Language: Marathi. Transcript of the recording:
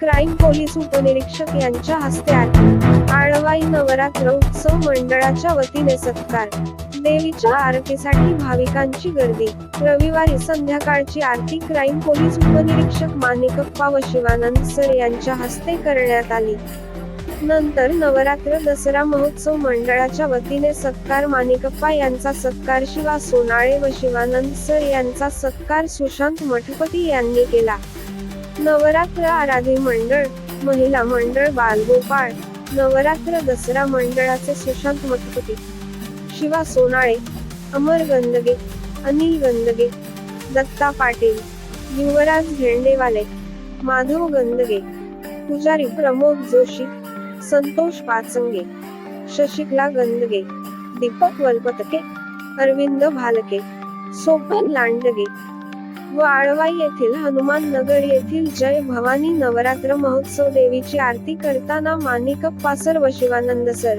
क्राईम पोलीस उपनिरीक्षक यांच्या हस्ते आरती आळवाई नवरात्र उत्सव मंडळाच्या वतीने सत्कार. देवीच्या आरतीसाठी भाविकांची गर्दी. रविवारी संध्याकाळची आरती क्राईम पोलीस उपनिरीक्षक माणिकप्पा व शिवानंद सर यांच्या हस्ते करण्यात आली. नंतर नवरात्र दसरा महोत्सव मंडळाच्या वतीने सत्कार माणिकप्पा यांचा सत्कार शिवा सोनाळे व शिवानंद सर यांचा सत्कार सुशांत मठपती यांनी केला. नवरात्र आराधी मंडळ महिला मंडळ बालगोपाळ नवरात्र दसरा मंडळाचे सुशांत मठपती शिवा सोनाळे अमर गंदगे अनिल गंदगे दत्ता पाटील युवराज झेंडेवाले माधव गंदगे पुजारी प्रमोद जोशी संतोष पाचंगे शशिकला गंदगे दीपक वलपतके अरविंद भालके सोपन लांडगे व आळवाई येथील हनुमान नगर येथील जय भवानी नवरात्र महोत्सव देवीची आरती करताना माणिकप्पा सर व शिवानंद सर.